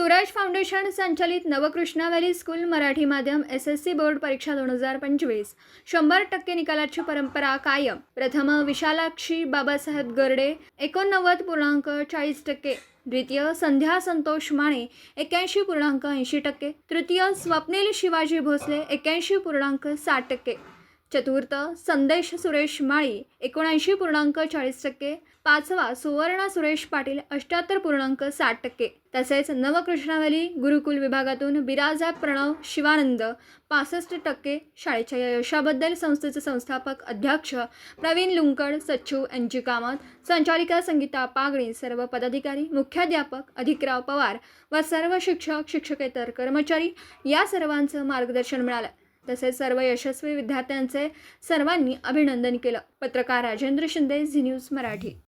सुराज foundation संचालित Navkrishna valley school Marathi माध्यम S S C board परीक्षा दोन हजार पंचवीस. शंभर टक्के निकालाची परंपरा कायम. प्रथम विशालाक्षी बाबासाहेब गर्डे एकोणनव्वद पूर्णांक चाळीस टक्के. द्वितीय संध्या संतोष माने एक्याऐंशी पूर्णांक ऐंशी टक्के. तृतीय स्वप्नील शिवाजी भोसले एक्याऐंशी पूर्णांक साठ टक्के. चतुर्थ संदेश सुरेश माळी एकोणऐंशी पूर्णांक चाळीस टक्के. पाचवा सुवर्णा सुरेश पाटील अष्ट्याहत्तर पूर्णांक साठ टक्के. तसेच नवकृष्णावली गुरुकुल विभागातून बिराजा प्रणव शिवानंद पासष्ट टक्के शाळेच्या या यशाबद्दल संस्थेचे संस्थापक अध्यक्ष प्रवीण लुंकड सच्चू यांची कामत संचालिका संगीता पागणी सर्व पदाधिकारी मुख्याध्यापक अधिकराव पवार व सर्व शिक्षक शिक्षकेतर कर्मचारी या सर्वांचं मार्गदर्शन मिळालं. तसेच सर्व यशस्वी विद्यार्थ्यांचे सर्वांनी अभिनंदन केलं. पत्रकार राजेंद्र शिंदे झी न्यूज मराठी.